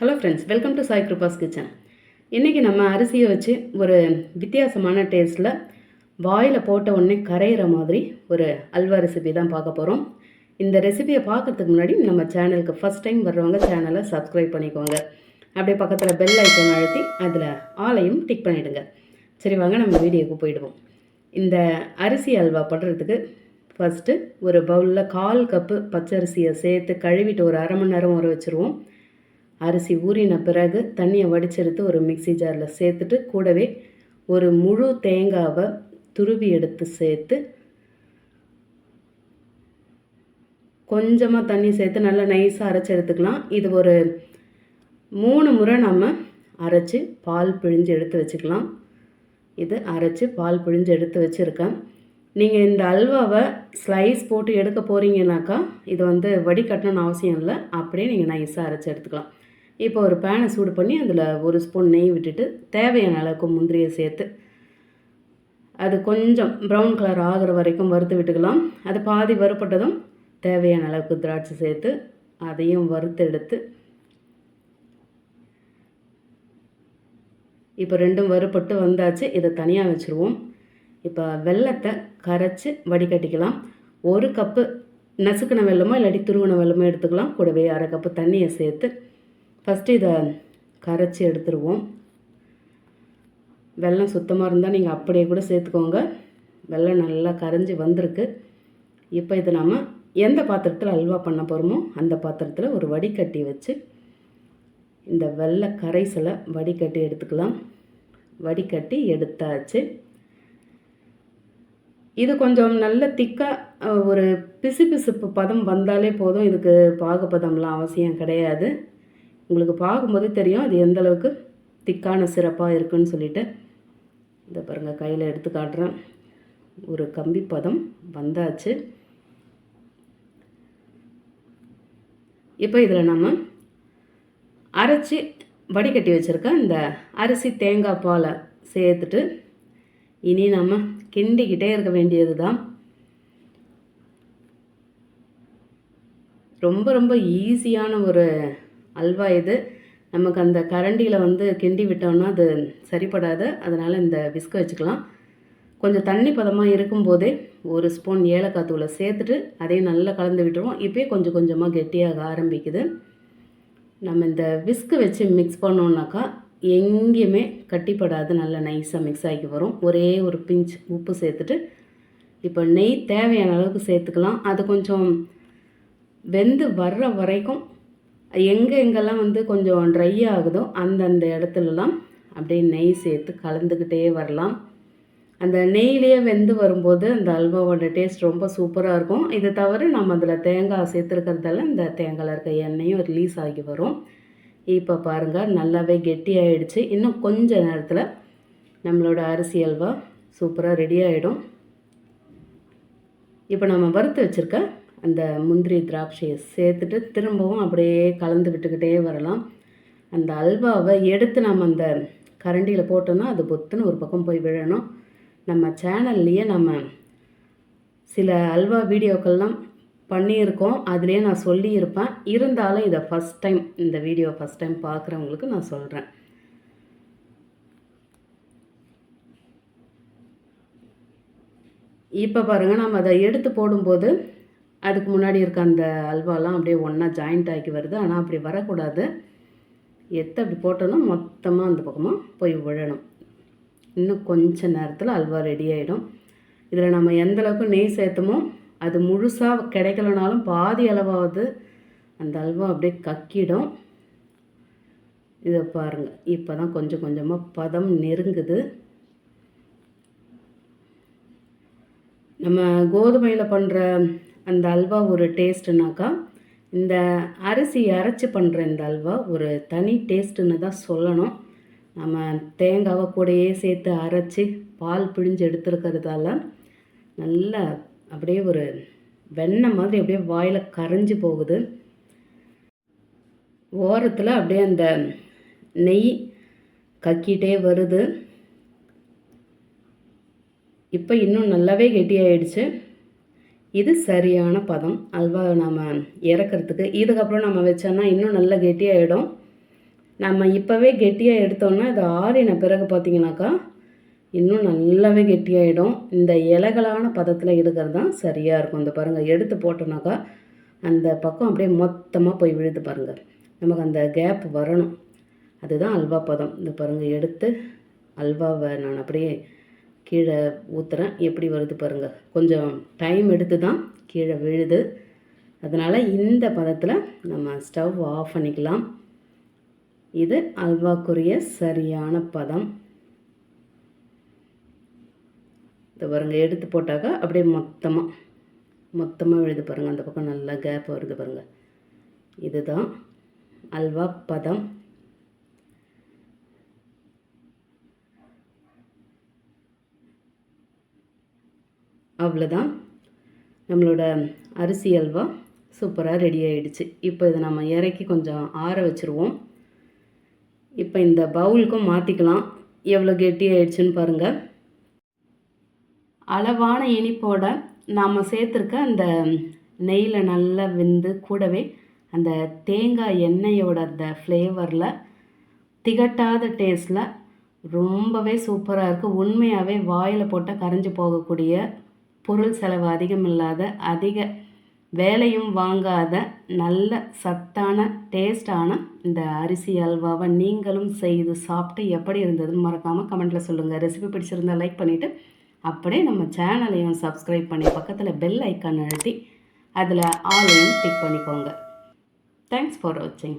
Hello friends welcome to Sai Kripa's kitchen இன்றைக்கி நம்ம அரிசியை வச்சு ஒரு வித்தியாசமான டேஸ்ட்டில் வாயில் போட்ட உடனே கரையிற மாதிரி ஒரு அல்வா ரெசிபி தான் பார்க்க போகிறோம் இந்த ரெசிபியை பார்க்கறதுக்கு முன்னாடி நம்ம சேனலுக்கு ஃபஸ்ட் டைம் வர்றவங்க சேனலை சப்ஸ்கிரைப் பண்ணிக்கோங்க. அப்படியே பக்கத்தில் பெல் ஐக்கன் அழுத்தி அதில் ஆலையும் டிக் பண்ணிவிடுங்க சரி வாங்க நம்ம வீடியோக்கு போயிடுவோம். இந்த அரிசி அல்வா பண்ணுறதுக்கு ஃபஸ்ட்டு ஒரு பவுலில் கால் கப்பு பச்சரிசியை சேர்த்து கழுவிட்டு ஒரு அரை மணி நேரம் ஊற வச்சுருவோம். அரிசி ஊறின பிறகு தண்ணியை வடிச்செடுத்து ஒரு மிக்ஸி ஜாரில் சேர்த்துட்டு கூடவே ஒரு முழு தேங்காவை துருவி எடுத்து சேர்த்து கொஞ்சமாக தண்ணி சேர்த்து நல்லா நைஸாக அரைச்சி எடுத்துக்கலாம். இது ஒரு மூணு முறை நம்ம அரைச்சி பால் பிழிஞ்சு எடுத்து வச்சுக்கலாம். இது அரைச்சி பால் பிழிஞ்சு எடுத்து வச்சுருக்கேன். நீங்கள் இந்த அல்வாவை ஸ்லைஸ் போட்டு எடுக்க போகிறீங்கனாக்கா இது வந்து வடிகட்டணும்னு அவசியம் இல்லை. அப்படியே நீங்கள் நைஸாக அரைச்சி எடுத்துக்கலாம். இப்போ ஒரு பேனை சூடு பண்ணி அதில் ஒரு ஸ்பூன் நெய் விட்டுட்டு தேவையான அளவுக்கு முந்திரியை சேர்த்து அது கொஞ்சம் ப்ரௌன் கலர் ஆகிற வரைக்கும் வறுத்து விட்டுக்கலாம். அது பாதி வறுப்பட்டதும் தேவையான அளவுக்கு திராட்சை சேர்த்து அதையும் வறுத்து எடுத்து இப்போ ரெண்டும் வறுப்பட்டு வந்தாச்சு. இதை தனியாக வச்சுருவோம். இப்போ வெள்ளத்தை கரைச்சி வடிகட்டிக்கலாம். ஒரு கப்பு நசுக்கின வெள்ளமோ இல்லாட்டி துருவின வெள்ளமோ எடுத்துக்கலாம். கூடவே அரை கப்பு தண்ணியை சேர்த்து ஃபஸ்ட்டு இதை கரைச்சி எடுத்துருவோம். வெள்ளம் சுத்தமாக இருந்தால் நீங்கள் அப்படியே கூட சேர்த்துக்கோங்க. வெள்ளம் நல்லா கரைஞ்சி வந்திருக்கு. இப்போ இதை நாம் எந்த பாத்திரத்தில் அல்வா பண்ண போகிறோமோ அந்த பாத்திரத்தில் ஒரு வடிகட்டி வச்சு இந்த வெள்ளை கரைசலை வடிகட்டி எடுத்துக்கலாம். வடிகட்டி எடுத்தாச்சு. இது கொஞ்சம் நல்ல திக்காக ஒரு பிசு பிசுப்பு பதம் வந்தாலே போதும். இதுக்கு பாகுபதம்லாம் அவசியம் கிடையாது. உங்களுக்கு பார்க்கும்போது தெரியும் அது எந்த அளவுக்கு திக்கான சிறப்பாக இருக்குன்னு சொல்லிட்டு. இதை பாருங்கள் கையில் எடுத்து காட்டுறேன். ஒரு கம்பி பதம் வந்தாச்சு. இப்போ இதில் நம்ம அரைச்சி வடிகட்டி வச்சுருக்க இந்த அரிசி தேங்காய் பாலை சேர்த்துட்டு இனி நம்ம கிண்டிக்கிட்டே இருக்க வேண்டியது தான் ரொம்ப ரொம்ப ஈஸியான ஒரு அல்வா இது. நமக்கு அந்த கரண்டியில் வந்து கிண்டி விட்டோம்னா அது சரிப்படாது. அதனால் இந்த விஸ்க வச்சுக்கலாம். கொஞ்சம் தண்ணி பதமாக இருக்கும்போதே ஒரு ஸ்பூன் ஏலக்காய் தூளை சேர்த்துட்டு அதையும் நல்லா கலந்து விட்டுருவோம். இப்போயே கொஞ்சம் கொஞ்சமாக கெட்டியாக ஆரம்பிக்குது. நம்ம இந்த விஸ்கு வச்சு மிக்ஸ் பண்ணோன்னாக்கா எங்கேயுமே கட்டிப்படாது. நல்லா நைஸாக மிக்ஸ் ஆகி வரும். ஒரே ஒரு பிஞ்ச் உப்பு சேர்த்துட்டு இப்போ நெய் தேவையான அளவுக்கு சேர்த்துக்கலாம். அது கொஞ்சம் வெந்து வர்ற வரைக்கும் எங்கே எங்கெல்லாம் வந்து கொஞ்சம் ட்ரை ஆகுதோ அந்தந்த இடத்துலலாம் அப்படியே நெய் சேர்த்து கலந்துக்கிட்டே வரலாம். அந்த நெய்லேயே வெந்து வரும்போது அந்த அல்வாவோட டேஸ்ட் ரொம்ப சூப்பராக இருக்கும். இதை தவிர நம்ம அதில் தேங்காய் சேர்த்துருக்கிறதால இந்த தேங்காயில் இருக்க எண்ணெயும் ரிலீஸ் ஆகி வரும். இப்போ பாருங்கள் நல்லாவே கெட்டி ஆகிடுச்சு இன்னும் கொஞ்ச நேரத்தில் நம்மளோட அரிசி அல்வா சூப்பராக ரெடி ஆகிடும் இப்போ நம்ம வறுத்து வச்சுருக்க அந்த முந்திரி திராட்சையை சேர்த்துட்டு திரும்பவும் அப்படியே கலந்து விட்டுக்கிட்டே வரலாம். அந்த அல்வாவை எடுத்து நம்ம அந்த கரண்டியில் போட்டோம்னா அது பொத்துன்னு ஒரு பக்கம் போய் விழணும். நம்ம சேனல்லையே நம்ம சில அல்வா வீடியோக்கள்லாம் பண்ணியிருக்கோம். அதுலேயே நான் சொல்லியிருப்பேன். இருந்தாலும் இதை ஃபஸ்ட் டைம் இந்த வீடியோ ஃபஸ்ட் டைம் பார்க்குறவங்களுக்கு நான் சொல்கிறேன் இப்போ பாருங்கள் நம்ம அதை எடுத்து போடும்போது அதுக்கு முன்னாடி இருக்க அந்த அல்வாலாம் அப்படியே ஒன்றா ஜாயிண்ட் ஆகி வருது. ஆனால் அப்படி வரக்கூடாது. எத்தை அப்படி போட்டோன்னா மொத்தமாக அந்த பக்கமாக போய் விழணும். இன்னும் கொஞ்ச நேரத்தில் அல்வா ரெடி ஆகிடும் இதில் நம்ம எந்த அளவுக்கு நெய் சேர்த்தமோ அது முழுசாக கிடைக்கலனாலும் பாதி அளவாவது அந்த அல்வா அப்படியே கக்கிடும். இதை பாருங்கள் இப்போ தான் கொஞ்சம் கொஞ்சமாக பதம் நெருங்குது. நம்ம கோதுமையில் பண்ணுற அந்த அல்வா ஒரு டேஸ்ட்டுனாக்கா இந்த அரிசி அரைச்சி பண்ணுற இந்த அல்வா ஒரு தனி டேஸ்ட்டுன்னு தான் சொல்லணும். நம்ம தேங்காவை கூடையே சேர்த்து அரைச்சி பால் பிழிஞ்சு எடுத்துருக்கிறதால நல்லா அப்படியே ஒரு வெண்ணெய் மாதிரி அப்படியே வாயில் கரைஞ்சி போகுது. ஓரத்தில் அப்படியே அந்த நெய் கக்கிட்டே வருது. இப்போ இன்னும் நல்லாவே கெட்டியாயிடுச்சு. இது சரியான பதம். அல்வா நாம் இறக்கிறதுக்கு. இதுக்கப்புறம் நம்ம வச்சோன்னா இன்னும் நல்லா கெட்டியாகிடும் நம்ம இப்போவே கெட்டியாக எடுத்தோன்னா இது ஆறின பிறகு பார்த்தீங்கன்னாக்கா இன்னும் நல்லாவே கெட்டியாயிடும். இந்த இலகலான பதத்தில் எடுக்கிறது தான் சரியாக இருக்கும். இந்த பாருங்கள் எடுத்து போட்டோம்னாக்கா அந்த பக்கம் அப்படியே மொத்தமாக போய் விழுது பாருங்கள் நமக்கு அந்த கேப் வரணும். அதுதான் அல்வா பதம். இந்த பாருங்கள் எடுத்து அல்வாவை நான் அப்படியே கீழே ஊற்றுறேன் எப்படி வருது பாருங்கள் கொஞ்சம் டைம் எடுத்து தான் கீழே விழுது. அதனால் இந்த பதத்தில் நம்ம ஸ்டவ் ஆஃப் பண்ணிக்கலாம். இது அல்வாக்குரிய சரியான பதம். இந்த பாருங்க எடுத்து போட்டாக்கா அப்படியே மொத்தமாக மொத்தமாக விழுது பாருங்கள் அந்த பக்கம் நல்லா கேப் வருது பாருங்கள் இதுதான் அல்வா பதம். அவ்வளோதான். நம்மளோட அரிசி அல்வா சூப்பராக ரெடி ஆகிடுச்சு இப்போ இதை நம்ம இறக்கி கொஞ்சம் ஆற வச்சுருவோம். இப்போ இந்த பவுலுக்கும் மாற்றிக்கலாம் எவ்வளோ கெட்டி ஆயிடுச்சுன்னு பாருங்கள் அளவான இனிப்போட நாம் சேர்த்துருக்க அந்த நெய்யில் நல்லா வெந்து கூடவே அந்த தேங்காய் எண்ணெயோட அந்த ஃப்ளேவரில் திகட்டாத டேஸ்ட்டில் ரொம்பவே சூப்பராக இருக்குது உண்மையாகவே வாயில் போட்டால் கரைஞ்சி போகக்கூடிய பொருள் செலவு அதிகம் இல்லாத அதிக வேலையும் வாங்காத நல்ல சத்தான டேஸ்டான இந்த அரிசி அல்வாவை நீங்களும் செய்து சாப்பிட்டு எப்படி இருந்ததுன்னு மறக்காமல் கமெண்ட்டில் சொல்லுங்கள் ரெசிபி பிடிச்சிருந்தா லைக் பண்ணிவிட்டு அப்படியே நம்ம சேனலையும் சப்ஸ்கிரைப் பண்ணி பக்கத்தில் பெல் ஐக்கான் அழுத்தி அதில் ஆலையும் டிக் பண்ணிக்கோங்க. தேங்க்ஸ் ஃபார் வாட்சிங்